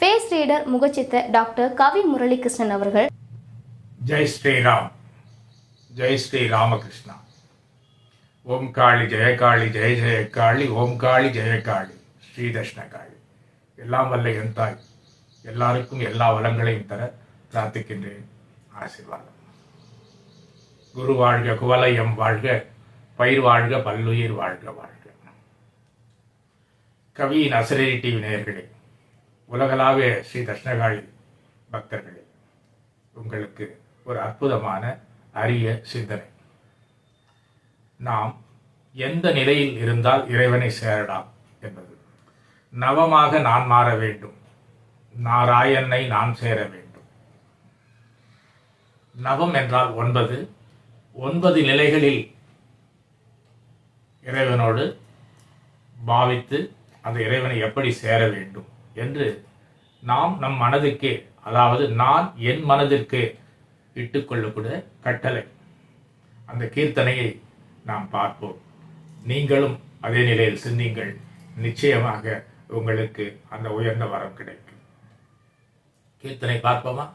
Face reader முகச்சித்த doctor Kavi Muralikrishnan அவர்கள். ஜெய் ஸ்ரீராம். ஜெய் ஸ்ரீ ராமகிருஷ்ணா ஓம் காளி ஜெயகாளி ஜெய ஜெயகாளி ஓம் காளி ஜெயகாளி ஸ்ரீ தட்சிணகாளி எல்லாம் வல்ல என் தாய். எல்லாருக்கும் எல்லா வளங்களையும் தர பிரார்த்திக்கின்றேன். ஆசீர்வாதம். குரு வாழ்க குவலயம் வாழ்க பயிர் வாழ்க பல்லுயிர் வாழ்க வாழ்க. கவியின் அசரேரி டிவி நேர்களே உலகளாவிய ஸ்ரீ தட்சிணகாளி பக்தர்களே உங்களுக்கு ஒரு அற்புதமான அரிய சிந்தனை. நாம் எந்த நிலையில் இருந்தால் இறைவனை சேரலாம் என்பது. நவமாக நான் மாற வேண்டும். நாராயணனை நான் சேர வேண்டும். நவம் என்றால் ஒன்பது. ஒன்பது நிலைகளில் இறைவனோடு பாவித்து அந்த இறைவனை எப்படி சேர வேண்டும்? என்று நாம் நம் மனதுக்கே அதாவது நான் என் மனதிற்கு இட்டுக்கொள்ளக்கூடிய கட்டளை. அந்த கீர்த்தனையை நாம் பார்ப்போம். நீங்களும் அதே நிலையில் சிந்திங்கள் நிச்சயமாக உங்களுக்கு அந்த உயர்ந்த வரம் கிடைக்கும். கீர்த்தனை பார்ப்போமா?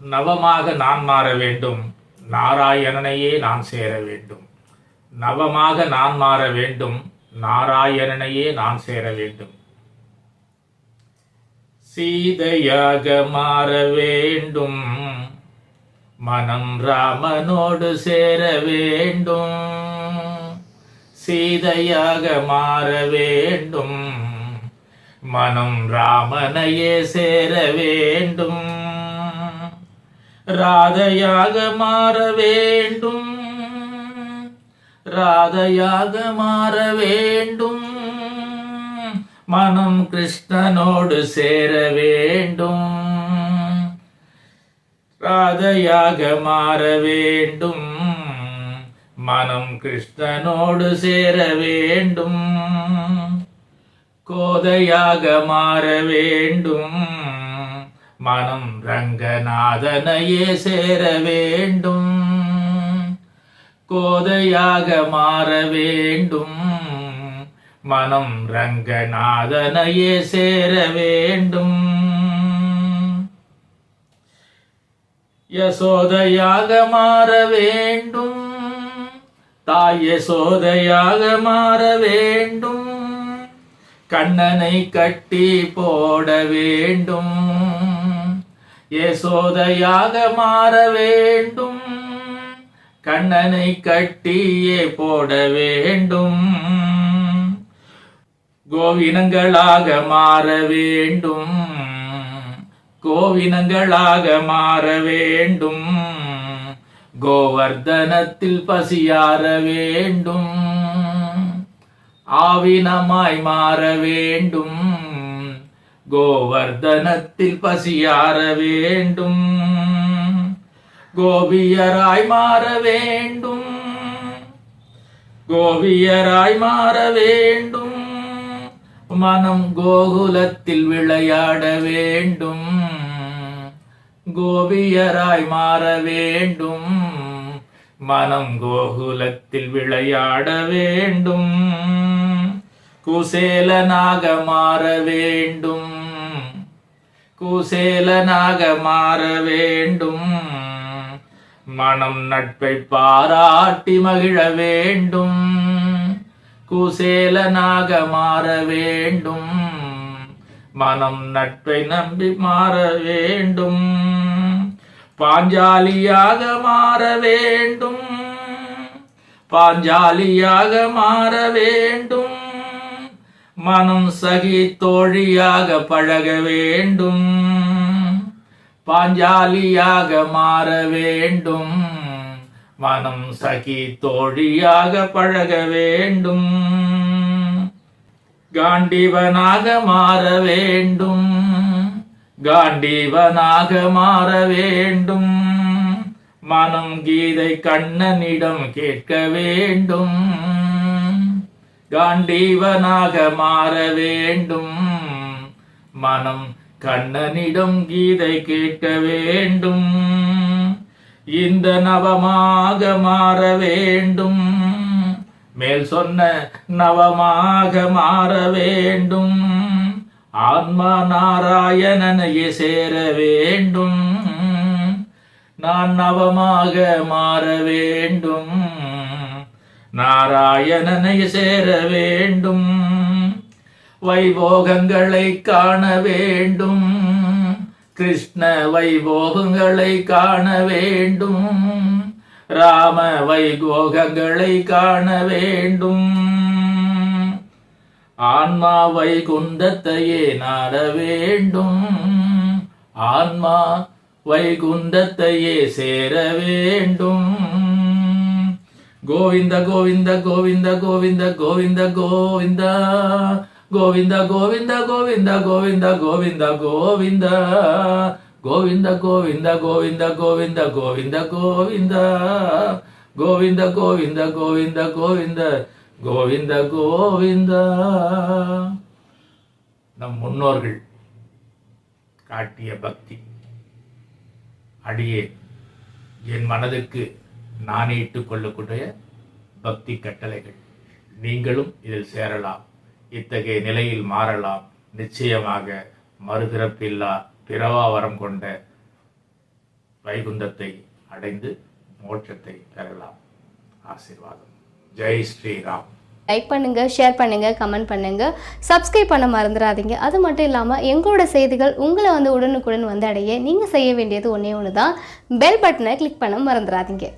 நவமாக நான் மாற வேண்டும். நாராயணனையே நான் சேர வேண்டும். நவமாக நான் மாற வேண்டும். நாராயணனையே நான் சேர வேண்டும். சீதையாக மாற வேண்டும். மனம் ராமனோடு சேர வேண்டும். சீதையாக மாற வேண்டும். மனம் ராமனையே சேர வேண்டும். ராதையாக மாற வேண்டும். ராதையாக மாற வேண்டும். மனம் கிருஷ்ணனோடு சேர வேண்டும். ராதையாக மாற வேண்டும். மனம் கிருஷ்ணனோடு சேர வேண்டும். கோதையாக மாற வேண்டும். மனம் ரங்கநாதனையே சேர வேண்டும். கோதையாக மாற வேண்டும். மனம் ரங்கநாதனையே சேர வேண்டும். யசோதையாக மாற வேண்டும். தாய் யசோதையாக மாற வேண்டும். கண்ணனை கட்டி போட வேண்டும். யசோதையாக மாற வேண்டும். கண்ணனை கட்டியே போட வேண்டும். கோவினங்களாக மாற வேண்டும். கோவினங்களாக மாற வேண்டும். கோவர்தனத்தில் பசியார வேண்டும். ஆவினமாய் மாற வேண்டும். கோவர்தனத்தில் பசியார வேண்டும். கோபியராய் மாற வேண்டும். கோபியராய் மாற வேண்டும். மனம் கோகுலத்தில் விளையாட வேண்டும். கோபியராய் மாற வேண்டும். மனம் கோகுலத்தில் விளையாட வேண்டும். குசேலனாக மாற வேண்டும். குசேலனாக மாற வேண்டும். மனம் நட்பை பாராட்டி மகிழ வேண்டும். குசேலனாக மாற வேண்டும். மனம் நட்பை நம்பி மாற வேண்டும். பாஞ்சாலியாக மாற வேண்டும். பாஞ்சாலியாக மாற வேண்டும். மனம் சகி தோழியாக பழக வேண்டும். பாஞ்சாலியாக மாற வேண்டும். மனம் சகி தோழியாக பழக வேண்டும். காண்டிவனாக மாற வேண்டும். காண்டிவனாக மாற வேண்டும். மனம் கீதை கண்ணனிடம் கேட்க வேண்டும். காண்டீவனாக மாற வேண்டும். மனம் கண்ணனிடம் கீதை கேட்க வேண்டும். இந்த நவமாக மாற வேண்டும். மேல் சொன்ன நவமாக மாற வேண்டும். ஆன்மா நாராயணனையே சேர வேண்டும். நான் நவமாக மாற வேண்டும். நாராயணனை சேர வேண்டும். வைபோகங்களை காண வேண்டும். கிருஷ்ண வைபோகங்களை காண வேண்டும். ராம வைகோகங்களை காண வேண்டும். ஆன்மா வைகுந்தத்தையே நாட வேண்டும். ஆன்மா வைகுந்தத்தையே சேர வேண்டும். கோவிந்த கோவிந்த கோவிந்த கோவிந்த கோவிந்த கோவிந்தா. கோவிந்த கோவிந்த கோவிந்த கோவிந்த கோவிந்த கோவிந்த கோவிந்த கோவிந்த கோவிந்த கோவிந்த கோவிந்த கோவிந்த கோவிந்த கோவிந்த கோவிந்த கோவிந்த கோவிந்த கோவிந்த நம் முன்னோர்கள் காட்டிய பக்தி அடியே என் மனதுக்கு நானே இட்டுக் கொள்ளக்கூடிய பக்தி கட்டளைகள் நீங்களும் இதில் சேரலாம் இத்தகைய நிலையில் மாறலாம். நிச்சயமாக மறுபிறப்பில்லா பிறவா வரம் கொண்ட வைகுந்தத்தை அடைந்து மோட்சத்தை பெறலாம். ஆசீர்வாதம். ஜெய் ஸ்ரீராம். லைக் பண்ணுங்க ஷேர் பண்ணுங்க கமெண்ட் பண்ணுங்க. சப்ஸ்கிரைப் பண்ண மறந்துடாதீங்க. அது மட்டும் இல்லாமல் எங்களோட செய்திகள் உங்களை வந்து உடனுக்குடன் வந்து அடைய நீங்கள் செய்ய வேண்டியது ஒன்றே ஒன்று தான் பெல் பட்டனை கிளிக் பண்ண மறந்துடாதீங்க.